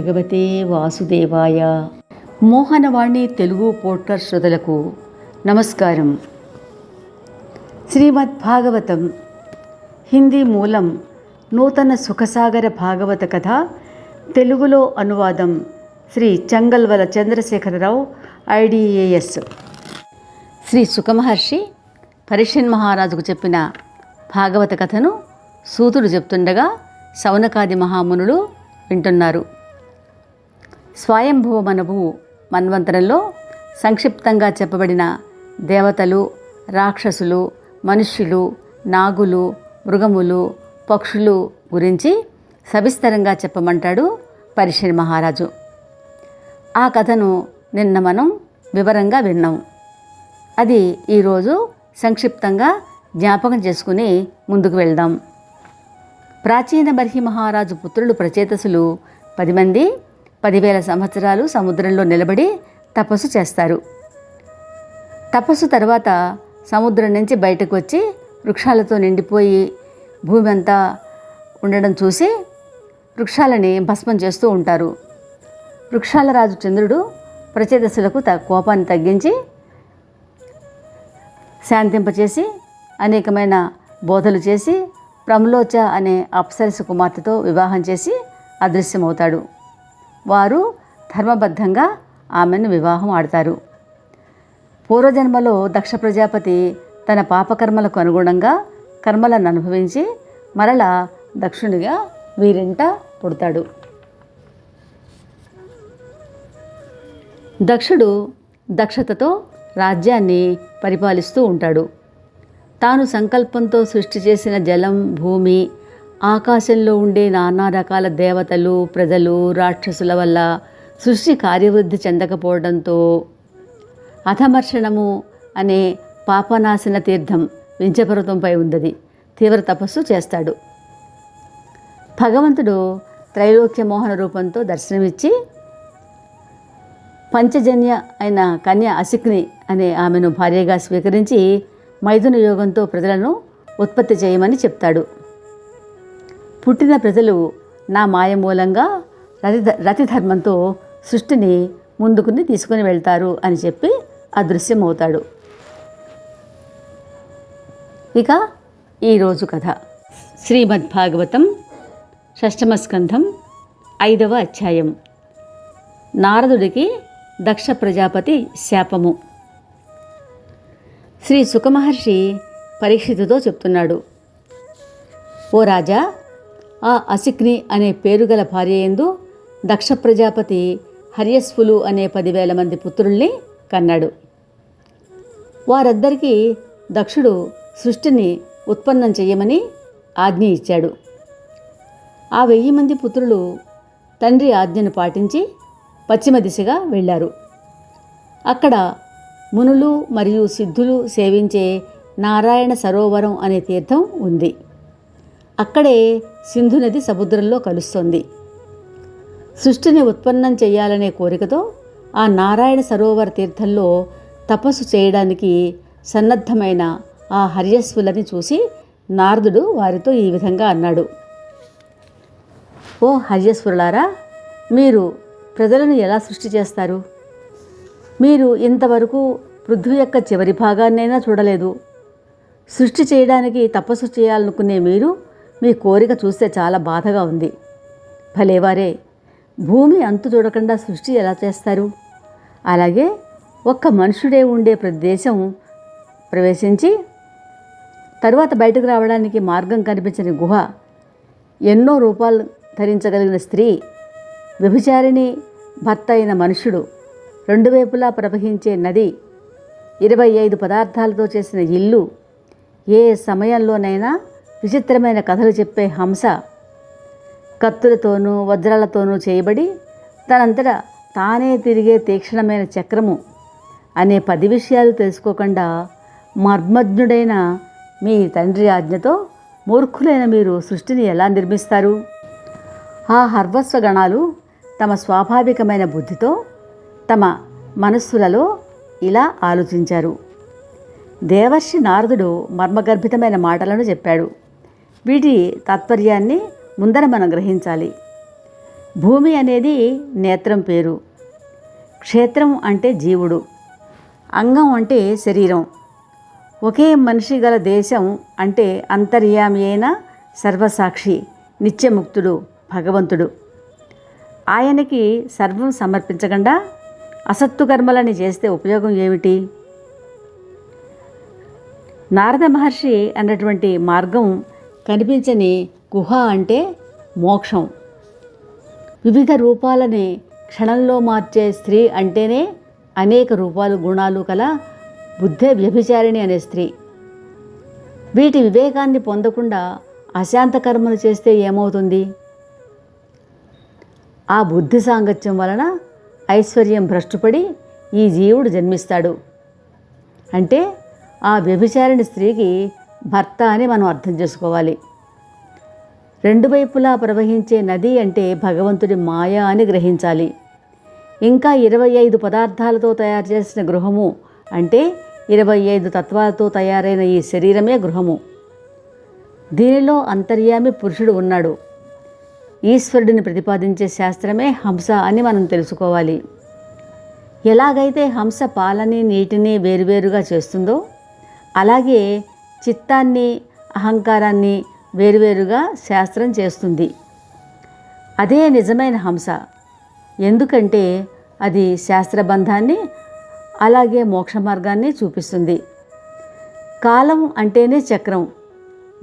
భగవతే వాసుదేవాయ. మోహనవాణి తెలుగు పోడ్కాస్ట్ శ్రోతలకు నమస్కారం. శ్రీమద్ భాగవతం హిందీ మూలం నూతన సుఖసాగర భాగవత కథ తెలుగులో అనువాదం Shri Changalvala Chandrasekhara Rao I D A S. Shri Sukhamaharshi పరిషన్ మహారాజుకు చెప్పిన భాగవత కథను సూతుడు చెప్తుండగా సౌనకాది మహామునులు వింటున్నారు. స్వయంభువ మనవు మన్వంతరంలో సంక్షిప్తంగా చెప్పబడిన దేవతలు రాక్షసులు మనుష్యులు నాగులు మృగములు పక్షులు గురించి సవిస్తరంగా చెప్పమంటాడు పరిశ్రమ మహారాజు. ఆ కథను నిన్న మనం వివరంగా విన్నాం. అది ఈరోజు సంక్షిప్తంగా జ్ఞాపకం చేసుకుని ముందుకు వెళ్దాం. ప్రాచీన బర్హి మహారాజు పుత్రులు ప్రచేతసులు పది మంది పదివేల సంవత్సరాలు సముద్రంలో నిలబడి తపస్సు చేస్తారు. తపస్సు తర్వాత సముద్రం నుంచి బయటకు వచ్చి వృక్షాలతో నిండిపోయి భూమి అంతా ఉండడం చూసి వృక్షాలని భస్మం చేస్తూ ఉంటారు. వృక్షాల రాజు చంద్రుడు ప్రచేదశులకు త కోపాన్ని తగ్గించి శాంతింపచేసి అనేకమైన బోధలు చేసి ప్రమ్లోచ అనే అప్సరస కుమార్తెతో వివాహం చేసి అదృశ్యమవుతాడు. వారు ధర్మబద్ధంగా ఆమెను వివాహం ఆడతారు. పూర్వజన్మలో దక్ష ప్రజాపతి తన పాపకర్మలకు అనుగుణంగా కర్మలను అనుభవించి మరల దక్షునిగా వీరింట పుడతాడు. దక్షుడు దక్షతతో రాజ్యాన్ని పరిపాలిస్తూ ఉంటాడు. తాను సంకల్పంతో సృష్టి చేసిన జలం భూమి ఆకాశంలో ఉండే నానా రకాల దేవతలు ప్రజలు రాక్షసుల వల్ల సృష్టి కార్యవృద్ధి చెందకపోవడంతో అధమర్షణము అనే పాపనాశన తీర్థం వించపర్వతంపై ఉన్నది. తీవ్ర తపస్సు చేస్తాడు. భగవంతుడు త్రైలోక్య మోహన రూపంతో దర్శనమిచ్చి పంచజన్య అయిన కన్య అసిక్ని అనే ఆమెను భార్యగా స్వీకరించి మైథున యోగంతో ప్రజలను ఉత్పత్తి చేయమని చెప్తాడు. పుట్టిన ప్రజలు నా మాయ మూలంగా రతి రతిధర్మంతో సృష్టిని ముందుకుని తీసుకుని వెళ్తారు అని చెప్పి అదృశ్యమవుతాడు. ఇక ఈరోజు కథ. శ్రీమద్ భాగవతం షష్టమ స్కంధం ఐదవ అధ్యాయం. నారదుడికి దక్ష ప్రజాపతి శాపము. శ్రీ సుఖమహర్షి పరీక్షితుతో చెప్తున్నాడు. ఓ రాజా ఆ అసిక్ని అనే పేరుగల భార్య ఎందు దక్ష ప్రజాపతి హర్యస్ఫులు అనే పదివేల మంది పుత్రుల్ని కన్నాడు. వారద్దరికీ దక్షుడు సృష్టిని ఉత్పన్నం చేయమని ఆజ్ఞ ఇచ్చాడు. ఆ వెయ్యి మంది పుత్రులు తండ్రి ఆజ్ఞను పాటించి పశ్చిమ దిశగా వెళ్ళారు. అక్కడ మునులు మరియు సిద్ధులు సేవించే నారాయణ సరోవరం అనే తీర్థం ఉంది. అక్కడే సింధు నది సముద్రంలో కలుస్తోంది. సృష్టిని ఉత్పన్నం చేయాలనే కోరికతో ఆ నారాయణ సరోవర తీర్థంలో తపస్సు చేయడానికి సన్నద్ధమైన ఆ హర్యస్వులని చూసి నారదుడు వారితో ఈ విధంగా అన్నాడు. ఓ హర్యస్వరులారా మీరు ప్రజలను ఎలా సృష్టి చేస్తారు? మీరు ఇంతవరకు పృథ్వీ యొక్క చివరి భాగాన్నైనా చూడలేదు. సృష్టి చేయడానికి తపస్సు చేయాలనుకునే మీరు మీ కోరిక చూస్తే చాలా బాధగా ఉంది. భలేవారే భూమి అంతు చూడకుండా సృష్టి ఎలా చేస్తారు? అలాగే ఒక్క మనుషుడే ఉండే ప్రదేశం ప్రవేశించి తరువాత బయటకు రావడానికి మార్గం కనిపించని గుహ ఎన్నో రూపాలు ధరించగలిగిన స్త్రీ వ్యభిచారిణి భర్త అయిన మనుషుడు రెండు వైపులా ప్రవహించే నది ఇరవై ఐదు పదార్థాలతో చేసిన ఇల్లు ఏ సమయంలోనైనా విచిత్రమైన కథలు చెప్పే హంస కత్తులతోనూ వజ్రాలతోనూ చేయబడి తనంతటా తానే తిరిగే తీక్షణమైన చక్రము అనే పది విషయాలు తెలుసుకోకుండా మర్మజ్ఞుడైన మీ తండ్రి ఆజ్ఞతో మూర్ఖులైన మీరు సృష్టిని ఎలా నిర్మిస్తారు? ఆ హర్వస్వ గణాలు తమ స్వాభావికమైన బుద్ధితో తమ మనస్సులలో ఇలా ఆలోచించారు. దేవర్షి నారదుడు మర్మగర్భితమైన మాటలను చెప్పాడు. వీటి తాత్పర్యాన్ని ముందర మనం గ్రహించాలి. భూమి అనేది నేత్రం పేరు. క్షేత్రం అంటే జీవుడు. అంగం అంటే శరీరం. ఒకే మనిషి గల దేశం అంటే అంతర్యామి అయిన సర్వసాక్షి నిత్యముక్తుడు భగవంతుడు. ఆయనకి సర్వం సమర్పించకుండా అసత్తు కర్మలని చేస్తే ఉపయోగం ఏమిటి? నారద మహర్షి అన్నటువంటి మార్గం కనిపించని గుహ అంటే మోక్షం. వివిధ రూపాలని క్షణంలో మార్చే స్త్రీ అంటేనే అనేక రూపాలు గుణాలు కల బుద్ధే వ్యభిచారిణి అనే స్త్రీ. వీటి వివేకాన్ని పొందకుండా అశాంత కర్మలు చేస్తే ఏమవుతుంది? ఆ బుద్ధి సాంగత్యం వలన ఐశ్వర్యం భ్రష్టుపడి ఈ జీవుడు జన్మిస్తాడు. అంటే ఆ వ్యభిచారిణి స్త్రీకి భర్త అని మనం అర్థం చేసుకోవాలి. రెండు వైపులా ప్రవహించే నది అంటే భగవంతుడి మాయ అని గ్రహించాలి. ఇంకా ఇరవై ఐదు పదార్థాలతో తయారు చేసిన గృహము అంటే ఇరవై ఐదు తత్వాలతో తయారైన ఈ శరీరమే గృహము. దీనిలో అంతర్యామి పురుషుడు ఉన్నాడు. ఈశ్వరుడిని ప్రతిపాదించే శాస్త్రమే హంస అని మనం తెలుసుకోవాలి. ఎలాగైతే హంస పాలని నీటిని వేరువేరుగా చేస్తుందో అలాగే చిత్తాన్ని అహంకారాన్ని వేరువేరుగా శాస్త్రం చేస్తుంది. అదే నిజమైన హంస. ఎందుకంటే అది శాస్త్రబంధాన్ని అలాగే మోక్ష మార్గాన్ని చూపిస్తుంది. కాలం అంటేనే చక్రం.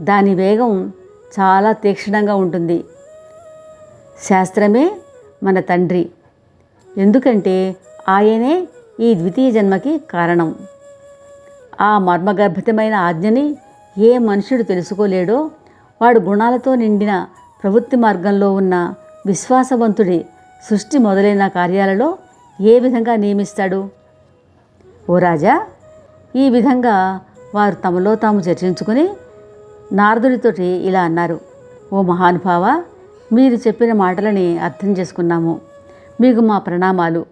దాని వేగం చాలా తీక్షణంగా ఉంటుంది. శాస్త్రమే మన తండ్రి. ఎందుకంటే ఆయనే ఈ ద్వితీయ జన్మకి కారణం. ఆ మర్మగర్భితమైన ఆజ్ఞని ఏ మనుషుడు తెలుసుకోలేడో వాడు గుణాలతో నిండిన ప్రవృత్తి మార్గంలో ఉన్న విశ్వాసవంతుడి సృష్టి మొదలైన కార్యాలలో ఏ విధంగా నియమిస్తాడు? ఓ రాజా ఈ విధంగా వారు తమలో తాము చర్చించుకుని నారదుడితోటి ఇలా అన్నారు. ఓ మహానుభావ మీరు చెప్పిన మాటలని అర్థం చేసుకున్నాము. మీకు మా ప్రణామాలు.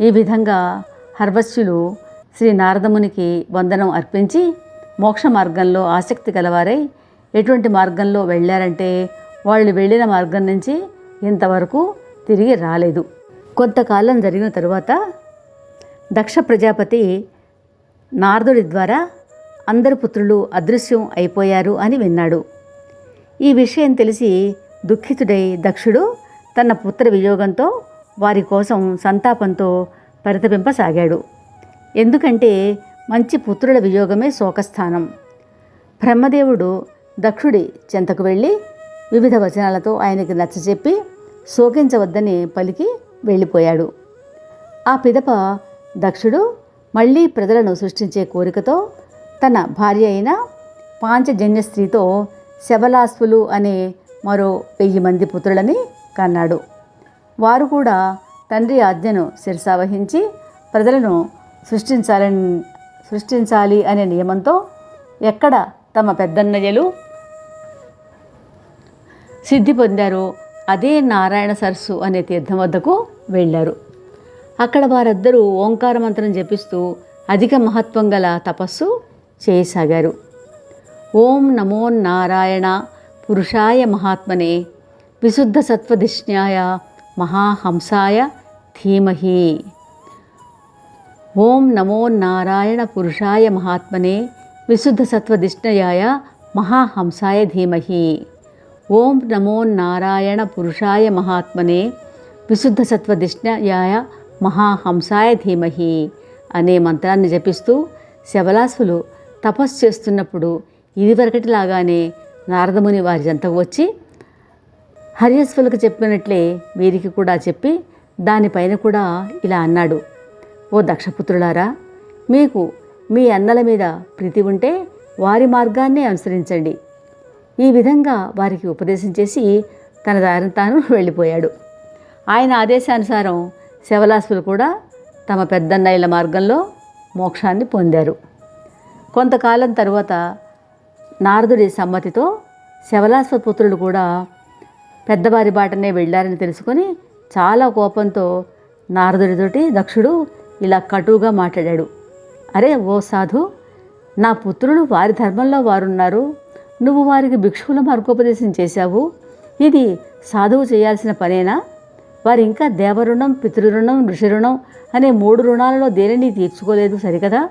ఈ విధంగా హర్వస్యులు శ్రీ నారదమునికి వందనం అర్పించి మోక్ష మార్గంలో ఆసక్తి గలవారై ఎటువంటి మార్గంలో వెళ్ళారంటే వాళ్ళు వెళ్ళిన మార్గం నుంచి ఇంతవరకు తిరిగి రాలేదు. కొంతకాలం జరిగిన తరువాత దక్ష ప్రజాపతి నారదుడి ద్వారా అందరు పుత్రులు అదృశ్యం అయిపోయారు అని విన్నాడు. ఈ విషయం తెలిసి దుఃఖితుడై దక్షుడు తన పుత్ర వియోగంతో వారి కోసం సంతాపంతో పరితపింపసాగాడు ఎందుకంటే మంచి పుత్రుల వియోగమే శోకస్థానం. బ్రహ్మదేవుడు దక్షుడి చెంతకు వెళ్ళి వివిధ వచనాలతో ఆయనకి నచ్చచెప్పి శోకించవద్దని పలికి వెళ్ళిపోయాడు. ఆ పిదప దక్షుడు మళ్ళీ ప్రజలను సృష్టించే కోరికతో తన భార్య అయిన పాంచజన్య స్త్రీతో శబలాస్వులు అనే మరో వెయ్యి మంది పుత్రులని కన్నాడు. వారు కూడా తండ్రి ఆజ్ఞను శిరసావహించి ప్రజలను సృష్టించాలని సృష్టించాలి అనే నియమంతో ఎక్కడ తమ పెద్దన్నయ్యలు సిద్ధి పొందారో అదే నారాయణ సరస్సు అనే తీర్థం వద్దకు వెళ్ళారు. అక్కడ వారిద్దరూ ఓంకార మంత్రం జపిస్తూ అధిక మహత్వం గల తపస్సు చేయసాగారు. ఓం నమో నారాయణ పురుషాయ మహాత్మనే విశుద్ధ సత్వధిష్ణ్యాయ మహాహంసాయ ధీమహి. ఓం నమో నారాయణ పురుషాయ మహాత్మనే విశుద్ధ సత్వధిష్ణయాయ మహాహంసాయ ధీమహి. ఓం నమో నారాయణ పురుషాయ మహాత్మనే విశుద్ధ సత్వధిష్ణయాయ మహాహంసాయ ధీమహి అనే మంత్రాన్ని జపిస్తూ శబలాసులు తపస్సు చేస్తున్నప్పుడు ఇదివరకటిలాగానే నారదముని వారి జంతకు వచ్చి హరియస్వులకు చెప్పినట్లే వీరికి కూడా చెప్పి దానిపైన కూడా ఇలా అన్నాడు. ఓ దక్షపుత్రులారా మీకు మీ అన్నల మీద ప్రీతి ఉంటే వారి మార్గాన్నే అనుసరించండి. ఈ విధంగా వారికి ఉపదేశం చేసి తన దారిని తాను వెళ్ళిపోయాడు. ఆయన ఆదేశానుసారం శవలాసులు కూడా తమ పెద్దన్నయ్యల మార్గంలో మోక్షాన్ని పొందారు. కొంతకాలం తరువాత నారదుడి సమ్మతితో శవలాశ్వ పుత్రులు కూడా పెద్దవారి బాటనే వెళ్ళారని తెలుసుకొని చాలా కోపంతో నారదుడితోటి దక్షుడు ఇలా కటువుగా మాట్లాడాడు. అరే ఓ సాధు నా పుత్రులు వారి ధర్మంలో వారున్నారు. నువ్వు వారికి భిక్షువుల మార్గోపదేశం చేశావు. ఇది సాధువు చేయాల్సిన పనేనా? వారు ఇంకా దేవరుణం పితృరుణం ఋషిరుణం అనే మూడు రుణాలలో దేనిని తీర్చుకోలేదు సరికదా?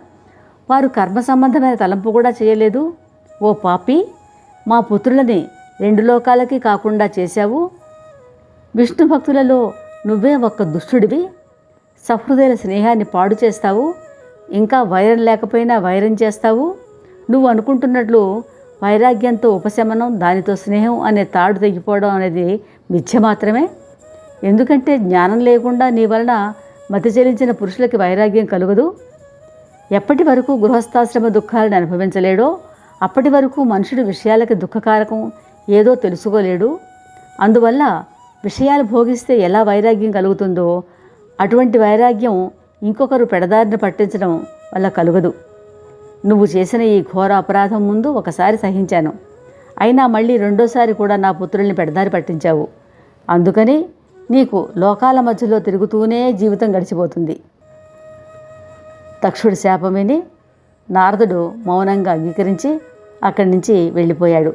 వారు కర్మ సంబంధమైన తలంపు కూడా చేయలేదు. ఓ పాపి మా పుత్రులని రెండు లోకాలకి కాకుండా చేశావు. విష్ణు భక్తులలో నువ్వే ఒక్క దుష్టుడివి. సహృదయుల స్నేహాన్ని పాడు చేస్తావు. ఇంకా వైరం లేకపోయినా వైరం చేస్తావు. నువ్వు అనుకుంటున్నట్లు వైరాగ్యంతో ఉపశమనం దానితో స్నేహం అనే తాడు తెగిపోవడం అనేది మిథ్య మాత్రమే ఎందుకంటే జ్ఞానం లేకుండా నీ వలన మతి చెలించిన పురుషులకి వైరాగ్యం కలుగదు. ఎప్పటి వరకు గృహస్థాశ్రమ దుఃఖాలను అనుభవించలేడో అప్పటి వరకు మనుషుడు విషయాలకి దుఃఖకారకం ఏదో తెలుసుకోలేడు. అందువల్ల విషయాలు భోగిస్తే ఎలా వైరాగ్యం కలుగుతుందో అటువంటి వైరాగ్యం ఇంకొకరు పెడదారిని పట్టించడం వల్ల కలుగదు. నువ్వు చేసిన ఈ ఘోర అపరాధం ముందు ఒకసారి సహించాను. అయినా మళ్ళీ రెండోసారి కూడా నా పుత్రుల్ని పెడదారి పట్టించావు. అందుకని నీకు లోకాల మధ్యలో తిరుగుతూనే జీవితం గడిచిపోతుంది. తక్షుడి శాపం విని నారదుడు మౌనంగా అంగీకరించి అక్కడి నుంచి వెళ్ళిపోయాడు.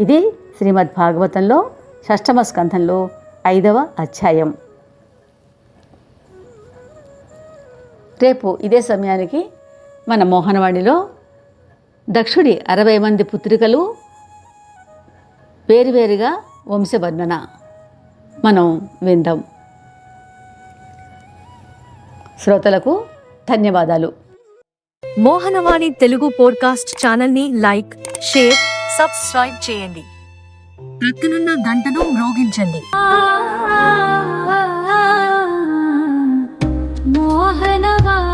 ఇది శ్రీమద్ భాగవతంలో షష్టమ స్కంధంలో ఐదవ అధ్యాయం. రేపు ఇదే సమయానికి మన మోహనవాణిలో దక్షుడి అరవై మంది పుత్రికలు వేరువేరుగా వంశవర్ణన. మనం విందాం. శ్రోతలకు ధన్యవాదాలు. మోహనవాణి తెలుగు పోడ్కాస్ట్ ఛానల్ని లైక్ షేర్ సబ్స్క్రైబ్ చేయండి. ప్రక్కనున్న గంటను మ్రోగించండి. మోహనవాణి